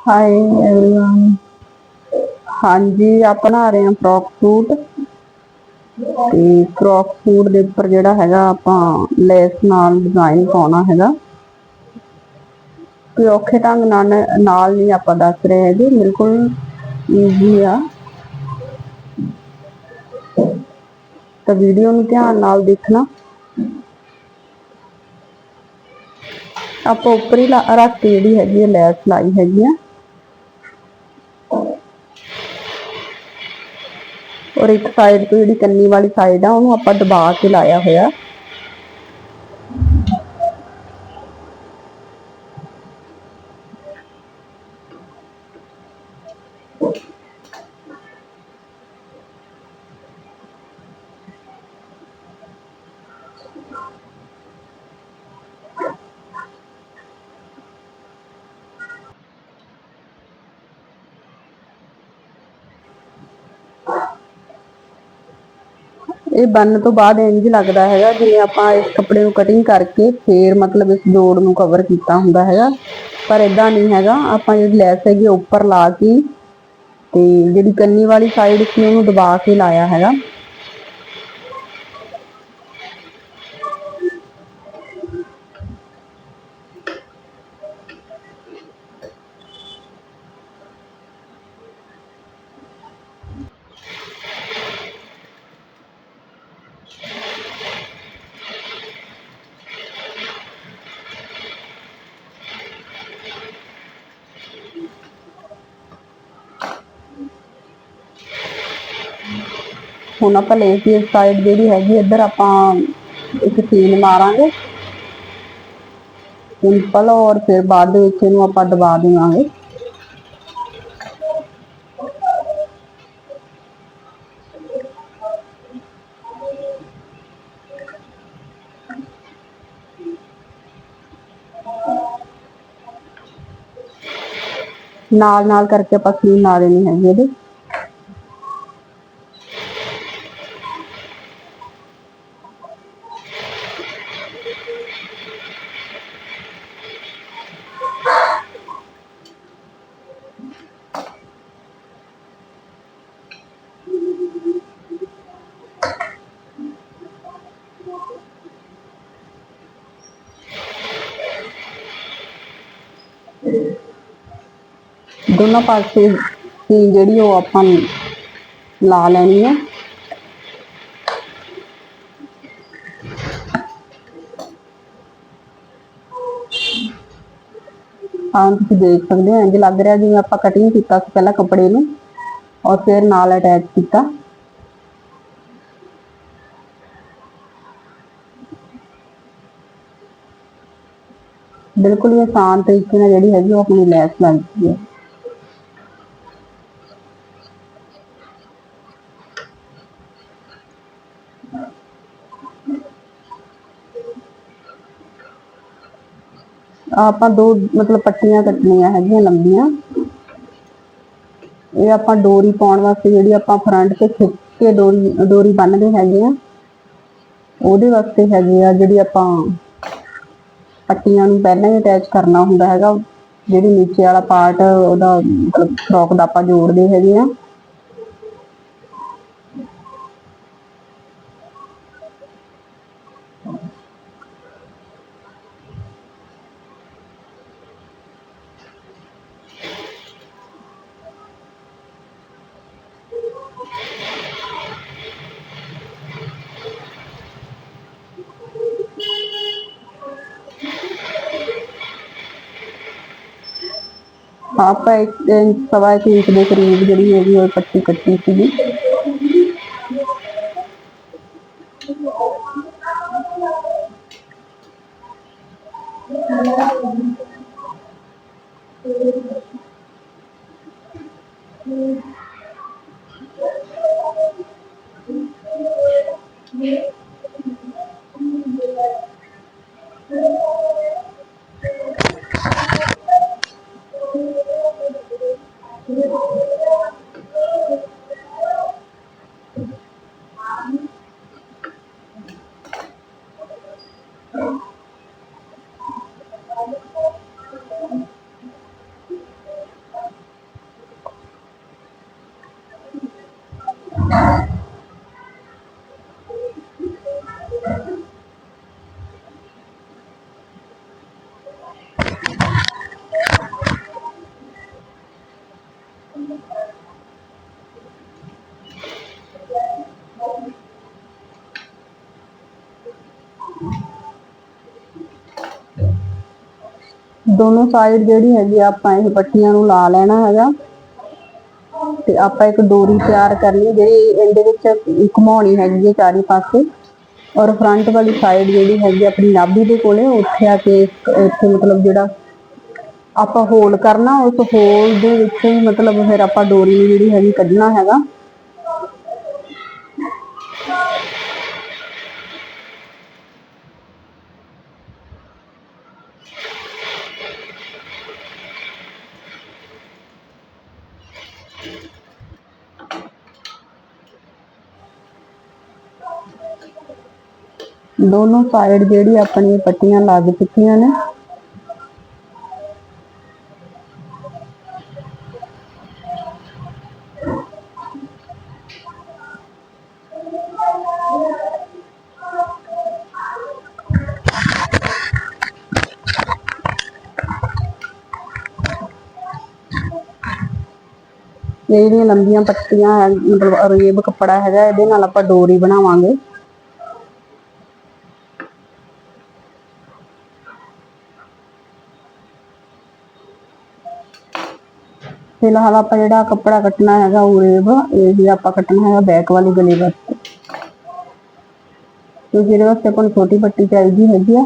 High everyone ਹਾਂਜੀ ਆਪਾਂ ਬਣਾ ਰਹੇ ਹਾਂ ਫਰੋਕ ਸੂਟ ਤੇ ਫਰੋਕ ਸੂਟ ਦੇ ਉੱਪਰ ਜਿਹੜਾ ਹੈਗਾ ਆਪਾਂ ਲੈਸ ਨਾਲ ਡਿਜ਼ਾਈਨ ਪਾਉਣਾ ਹੈਗਾ ਕੋਈ ਔਖੇ ਢੰਗ ਨਾਲ ਨਾਲ ਨਹੀਂ ਆਪਾਂ ਦੱਸ ਰਹੇ ਹੈਗੇ ਬਿਲਕੁਲ ਈਜ਼ੀ ਆ ਤਾਂ ਵੀਡੀਓ ਨੂੰ ਧਿਆਨ ਨਾਲ ਦੇਖਣਾ ਆਪਾਂ ਉੱਪਰ ਹੀ ਲਾ- ਰੱਖ ਕੇ ਜਿਹੜੀ ਹੈਗੀ ਹੈ ਲੈਸ ਲਾਈ ਹੈਗੀ ਆ ਔਰ ਇੱਕ ਸਾਈਡ ਤੋਂ ਜਿਹੜੀ ਕੰਨੀ ਵਾਲੀ ਸਾਈਡ ਆ, ਉਹਨੂੰ ਆਪਾਂ ਦਬਾ ਕੇ ਲਾਇਆ ਹੋਇਆ। ਇਹ ਬੰਨ ਤੋਂ ਬਾਅਦ ਇੰਜ ਲੱਗਦਾ ਹੈਗਾ, ਜਿਵੇਂ ਆਪਾਂ ਇਸ ਕੱਪੜੇ ਨੂੰ ਕਟਿੰਗ ਕਰਕੇ ਫੇਰ ਮਤਲਬ ਇਸ ਜੋੜ ਨੂੰ ਕਵਰ ਕੀਤਾ ਹੁੰਦਾ ਹੈਗਾ। ਪਰ ਇਦਾਂ ਨਹੀਂ ਹੈਗਾ, ਆਪਾਂ ਜਿਹੜੀ ਲੈਸ ਹੈਗੀ ਉੱਪਰ ਲਾ ਕੇ ਤੇ ਜਿਹੜੀ ਕੰਨੀ ਵਾਲੀ ਸਾਈਡ ਸੀ, ਉਹਨੂੰ ਦਬਾ ਕੇ ਲਾਇਆ ਹੈਗਾ। ਹੁਣ ਆਪਾਂ ਲੇਸ ਦੀ ਸਾਈਡ ਜਿਹੜੀ ਹੈਗੀ, ਇੱਧਰ ਆਪਾਂ ਇੱਕ ਸੀਨ ਮਾਰਾਂਗੇ। ਸਿੰਪਲ ਔਰ ਫਿਰ ਬਾਅਦ ਦੇ ਵਿੱਚ ਇਹਨੂੰ ਆਪਾਂ ਦਬਾ ਦੇਵਾਂਗੇ। ਨਾਲ ਨਾਲ ਕਰਕੇ ਆਪਾਂ ਸੀਨ ਲਾ ਦੇਣੀ ਹੈਗੀ ਇਹਦੇ। ਦੋਨੋਂ ਪਾਸੇ ਸੀਨ ਜਿਹੜੀ ਉਹ ਆਪਾਂ ਲਾ ਲੈਣੀ ਹੈ ਹਾਂ, ਤੁਸੀਂ ਦੇਖ ਸਕਦੇ ਹੋ ਇੰਜ ਲੱਗ ਰਿਹਾ ਜਿਵੇਂ ਆਪਾਂ ਕਟਿੰਗ ਕੀਤਾ ਸੀ ਪਹਿਲਾਂ ਕੱਪੜੇ ਨੂੰ ਔਰ ਫਿਰ ਨਾਲ ਅਟੈਚ ਕੀਤਾ। ਬਿਲਕੁਲ ਹੀ ਆਸਾਨ ਤਰੀਕੇ ਨਾਲ ਜਿਹੜੀ ਹੈਗੀ ਉਹ ਆਪਣੀ ਲੈਸ ਲੱਗਦੀ ਹੈ। ਆਪਾਂ ਦੋ, ਮਤਲਬ ਪੱਟੀਆਂ ਕੱਟਣੀਆਂ ਹੈਗੀਆਂ ਲੰਬੀਆਂ। ਇਹ ਆਪਾਂ ਡੋਰੀ ਪਾਉਣ ਵਾਸਤੇ ਜਿਹੜੀ ਆਪਾਂ ਫਰੰਟ ਤੇ ਖਿੱਚ ਕੇ ਡੋਰੀ ਡੋਰੀ ਬੰਨਦੇ ਹੈਗੇ ਆ। ਉਹਦੇ ਵਾਸਤੇ ਹੈਗੇ ਆ ਜਿਹੜੀ ਆਪਾਂ ਪੱਟੀਆਂ ਨੂੰ ਪਹਿਲਾਂ ਹੀ ਅਟੈਚ ਕਰਨਾ ਹੁੰਦਾ ਹੈਗਾ। ਜਿਹੜੀ ਨੀਚੇ ਵਾਲਾ ਪਾਰਟ ਉਹਦਾ ਮਤਲਬ ਫਰੋਕ ਦਾ ਆਪਾਂ ਜੋੜਦੇ ਹੈਗੇ ਆ। ਹਾਫ ਹੈ ਸਵਾ ਇੱਕ ਇੰਚ ਦੇ ਕਰੀਬ ਜਿਹੜੀ ਹੈਗੀ ਉਹ ਪੱਟੀ ਕੱਟੀ ਸੀਗੀ ਦੋਨੋਂ ਸਾਈਡ ਜਿਹੜੀ ਹੈਗੀ ਆਪਾਂ ਇਹ ਪੱਟੀਆਂ ਨੂੰ ਲਾ ਲੈਣਾ ਹੈਗਾ। ਤੇ ਆਪਾਂ ਇੱਕ ਡੋਰੀ ਤਿਆਰ ਕਰਨੀ ਹੈ, ਜਿਹੜੀ ਇਹਦੇ ਵਿੱਚ ਘੁਮਾਉਣੀ ਹੈਗੀ ਹੈ ਚਾਰੇ ਪਾਸੇ। ਔਰ ਫਰੰਟ ਵਾਲੀ ਸਾਈਡ ਜਿਹੜੀ ਹੈਗੀ ਆਪਣੀ ਨਾਭੀ ਦੇ ਕੋਲੇ, ਉੱਥੇ ਆ ਕੇ ਇੱਕ- ਇੱਥੇ ਮਤਲਬ ਜਿਹੜਾ ਆਪਾਂ ਹੋਲ ਕਰਨਾ, ਉਸ ਹੋਲ ਦੇ ਵਿੱਚ ਮਤਲਬ ਫਿਰ ਆਪਾਂ ਡੋਰੀ ਨੂੰ ਜਿਹੜੀ ਹੈਗੀ ਕੱਢਣਾ ਹੈਗਾ। ਦੋਨੋਂ ਸਾਈਡ ਜਿਹੜੀ ਆਪਣੀ ਪੱਟੀਆਂ ਲੱਗ ਚੁੱਕੀਆਂ ਨੇ। ਜਿਹੜੀਆਂ ਲੰਬੀਆਂ ਪੱਟੀਆਂ ਹੈ, ਮਤਲਬ ਅਰੇਬ ਕੱਪੜਾ ਹੈਗਾ, ਇਹਦੇ ਨਾਲ ਆਪਾਂ ਡੋਰੀ ਬਣਾਵਾਂਗੇ। ਫਿਲਹਾਲ ਆਪਾਂ ਜਿਹੜਾ ਕੱਪੜਾ ਕੱਟਣਾ ਹੈਗਾ ਉਰੇਬ ਇਹ ਵੀ ਆਪਾਂ ਕੱਟਣਾ ਹੈਗਾ ਬੈਕ ਵਾਲੀ ਗਲੇ ਵਾਸਤੇ ਤੇ ਜਿਹਦੇ ਵਾਸਤੇ ਆਪਾਂ ਨੂੰ ਛੋਟੀ ਪੱਟੀ ਚਾਹੀਦੀ ਹੈਗੀ ਆ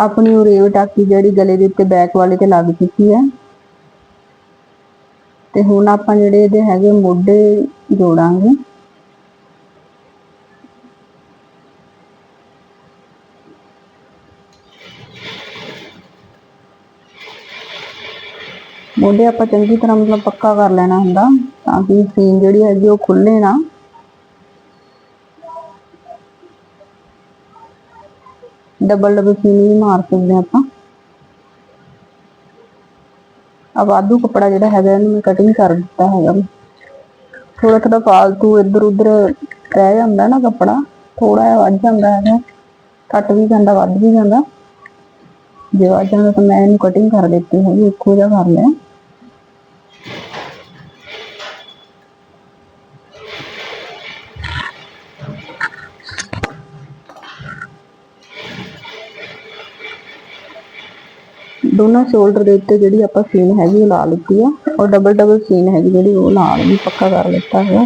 ਆਪਣੀ ਉਰੇਬ ਟਾਕੀ ਜਿਹੜੀ ਗਲੇ ਦੇ ਉੱਤੇ ਬੈਕ ਵਾਲੇ ਤੇ ਲੱਗ ਚੁੱਕੀ ਹੈ। ਤੇ ਹੁਣ ਆਪਾਂ ਜਿਹੜੇ ਇਹਦੇ ਹੈਗੇ ਮੋਢੇ ਜੋੜਾਂਗੇ। ਮੋਢੇ ਆਪਾਂ ਚੰਗੀ ਤਰ੍ਹਾਂ ਮਤਲਬ ਪੱਕਾ ਕਰ ਲੈਣਾ ਹੁੰਦਾ ਤਾਂ ਕਿ ਸੀਨ ਜਿਹੜੀ ਹੈਗੀ ਉਹ ਖੁੱਲੇ ਨਾ। ਡਬਲ ਡਬਲ ਸੀਨ ਵੀ ਮਾਰ ਸਕਦੇ ਹਾਂ ਆਪਾਂ। ਆ ਵਾਧੂ ਕੱਪੜਾ ਜਿਹੜਾ ਹੈਗਾ, ਇਹਨੂੰ ਮੈਂ ਕਟਿੰਗ ਕਰ ਦਿੱਤਾ ਹੈਗਾ। ਥੋੜਾ ਥੋੜਾ ਫਾਲਤੂ ਇੱਧਰ ਉੱਧਰ ਰਹਿ ਜਾਂਦਾ ਨਾ ਕੱਪੜਾ। ਥੋੜਾ ਜਿਹਾ ਵੱਧ ਜਾਂਦਾ ਹੈਗਾ। ਘੱਟ ਵੀ ਜਾਂਦਾ, ਵੱਧ ਵੀ ਜਾਂਦਾ। ਜੇ ਵੱਧ ਜਾਂਦਾ ਤਾਂ ਮੈਂ ਇਹਨੂੰ ਕਟਿੰਗ ਕਰ ਦਿੱਤੀ ਹੈਗੀ, ਇੱਕੋ ਜਿਹਾ ਕਰ ਲਿਆ। ਦੋਨਾਂ ਸ਼ੋਲਡਰ ਦੇ ਉੱਤੇ ਜਿਹੜੀ ਆਪਾਂ ਸੀਨ ਹੈਗੀ ਉਹ ਲਾ ਲਿੱਤੀ ਆ। ਔਰ ਡਬਲ ਡਬਲ ਸੀਨ ਹੈਗੀ ਜਿਹੜੀ ਉਹ ਨਾਲ ਵੀ ਪੱਕਾ ਕਰ ਲਿੱਤਾ ਹੈ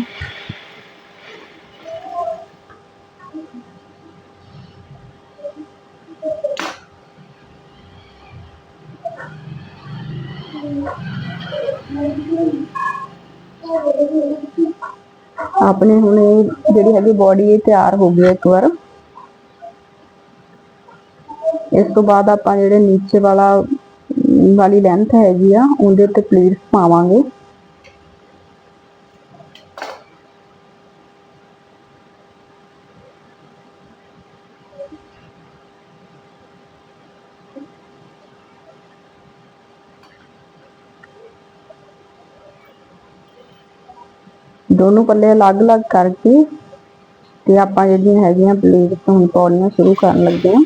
ਆਪਣੇ ਹੁਣ ਇਹ ਜਿਹੜੀ ਹੈਗੀ ਬੋਡੀ ਇਹ ਤਿਆਰ ਹੋ ਗਈ ਇੱਕ ਵਾਰ। ਇਸ ਤੋਂ ਬਾਅਦ ਆਪਾਂ ਜਿਹੜੇ ਨੀਚੇ ਵਾਲਾ ਵਾਲੀ ਲੈਂਥ ਹੈਗੀ ਆ ਉਹਦੇ ਉੱਤੇ ਪਲੀਟਸ ਪਾਵਾਂਗੇ ਦੋਨੋਂ ਪੱਲੇ ਅਲੱਗ-ਅਲੱਗ ਕਰਕੇ ਤੇ ਆਪਾਂ ਜਿਹੜੀਆਂ ਹੈਗੀਆਂ ਪਲੇਟਸ ਹੁਣ ਪਾਉਣੀਆਂ ਸ਼ੁਰੂ ਕਰਨ ਲੱਗੇ ਹਾਂ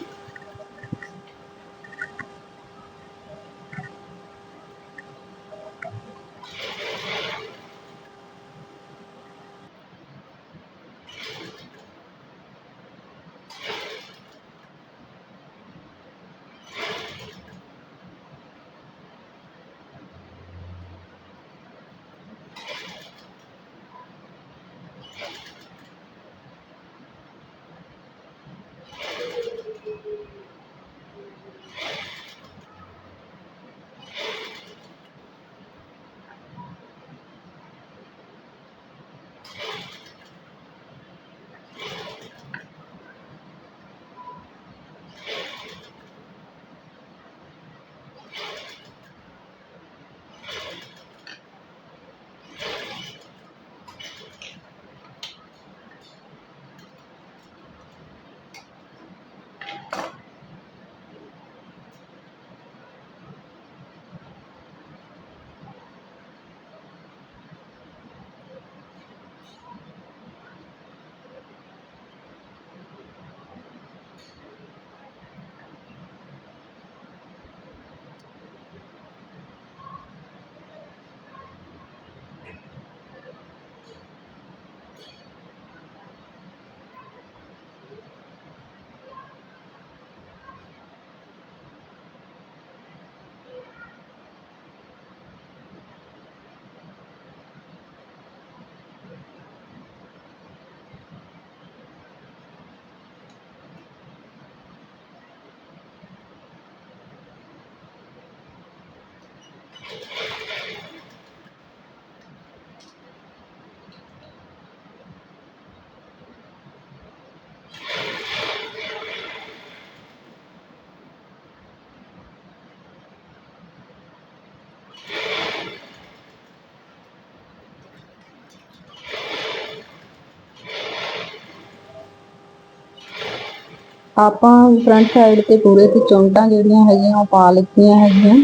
आप फ्रंट साइड के पूरे से चौंटा जगह है पा लीतिया है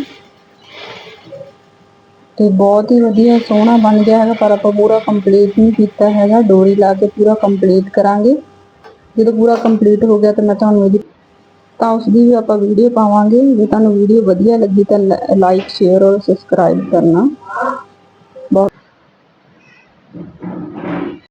ਤੇ ਬਹੁਤ ਹੀ ਵਧੀਆ, ਸੋਹਣਾ ਬਣ ਗਿਆ ਹੈਗਾ, ਪਰ ਆਪਾਂ ਪੂਰਾ ਕੰਪਲੀਟ ਨਹੀਂ ਕੀਤਾ ਹੈਗਾ। ਡੋਰੀ ਲਾ ਕੇ ਪੂਰਾ ਕੰਪਲੀਟ ਕਰਾਂਗੇ। ਜਦੋਂ ਪੂਰਾ ਕੰਪਲੀਟ ਹੋ ਗਿਆ ਤਾਂ ਮੈਂ ਤੁਹਾਨੂੰ ਇਹਦੀ ਤਾਂ ਉਸ ਦੀ ਵੀ ਆਪਾਂ ਵੀਡੀਓ ਪਾਵਾਂਗੇ। ਜੇ ਤੁਹਾਨੂੰ ਵੀਡੀਓ ਵਧੀਆ ਲੱਗੀ ਤਾਂ ਲਾਈਕ ਸ਼ੇਅਰ ਔਰ ਸਬਸਕ੍ਰਾਈਬ ਕਰਨਾ।